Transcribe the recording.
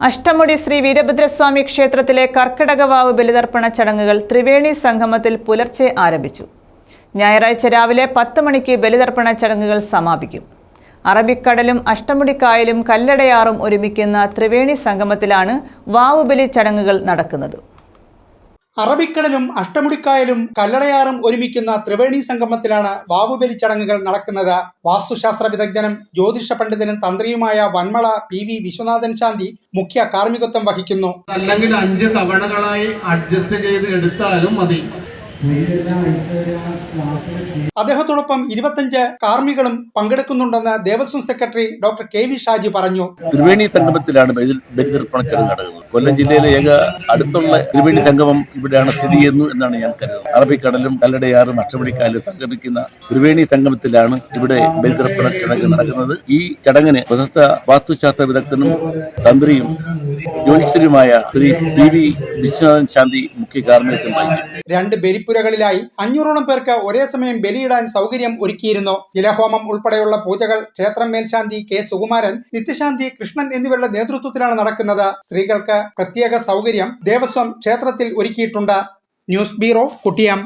അഷ്ടമുടി ശ്രീ വീരഭദ്രസ്വാമി ക്ഷേത്രത്തിലെ കർക്കിടകവാവ് ബലിതർപ്പണ ചടങ്ങുകൾ ത്രിവേണി സംഗമത്തിൽ പുലർച്ചെ ആരംഭിച്ചു. ഞായറാഴ്ച രാവിലെ പത്ത് മണിക്ക് ബലിതർപ്പണ ചടങ്ങുകൾ സമാപിക്കും. അറബിക്കടലും അഷ്ടമുടിക്കായലും കല്ലടയാറും ഒരുമിക്കുന്ന ത്രിവേണി സംഗമത്തിലാണ് വാവുബലി ചടങ്ങുകൾ നടക്കുന്നത്. അറബിക്കടലും അഷ്ടമുടിക്കായലും കല്ലടയാറും ഒരുമിക്കുന്ന ത്രിവേണി സംഗമത്തിലാണ് വാവുബലി ചടങ്ങുകൾ നടക്കുന്നത്. വാസ്തുശാസ്ത്ര വിദഗ്ധനും ജ്യോതിഷ പണ്ഡിതനും തന്ത്രിയുമായ വന്മള പി വി വിശ്വനാഥൻ ശാന്തി മുഖ്യ കാർമ്മികത്വം വഹിക്കുന്നു. അല്ലെങ്കിൽ അഞ്ച് തവണകളായി അഡ്ജസ്റ്റ് ചെയ്ത് എടുത്താലും മതി. അദ്ദേഹത്തോടൊപ്പം ഇരുപത്തഞ്ച് കാർമ്മികളും പങ്കെടുക്കുന്നുണ്ടെന്ന് Devaswom secretary doctor K V Shaji പറഞ്ഞു. ത്രിവേണി സംഗമത്തിലാണ് ബലി ബലിതർപ്പണ ചടങ്ങ് നടക്കുന്നത് കൊല്ലം ജില്ലയിലെ ഏക അടുത്തുള്ള ത്രിവേണി സംഗമം ഇവിടെയാണ് സ്ഥിതി ചെയ്യുന്നു എന്നാണ് ഞാൻ കരുതുന്നത്. അറബിക്കടലും കല്ലടയാറും അഷ്ടപടിക്കാലും സംഗമിക്കുന്ന ത്രിവേണി സംഗമത്തിലാണ് ഇവിടെ ബലിതർപ്പണ ചടങ്ങ് നടക്കുന്നത്. ഈ ചടങ്ങിന് പ്രശസ്ത വാസ്തുശാസ്ത്ര വിദഗ്ധനും തന്ത്രിയും ജ്യോതിഷരുമായ ശ്രീ പി വി വിശ്വനാഥൻ ശാന്തി മുഖ്യ കാർമ്മികത്വം വഹിക്കും. രണ്ട് ബലിപ്പുരകളിലായി അഞ്ഞൂറോളം പേർക്ക് ഒരേ സമയം ബലിയിടാൻ സൗകര്യം ഒരുക്കിയിരുന്നു. ഇലഹോമം ഉൾപ്പെടെയുള്ള പൂജകൾ ക്ഷേത്രം മേൽശാന്തി കെ സുകുമാരൻ നിത്യശാന്തി കൃഷ്ണൻ എന്നിവരുടെ നേതൃത്വത്തിലാണ് നടക്കുന്നത്. സ്ത്രീകൾക്ക് പ്രത്യേക സൗകര്യം ദേവസ്വം ക്ഷേത്രത്തിൽ ഒരുക്കിയിട്ടുണ്ട്. News bureau കുട്ടിയം.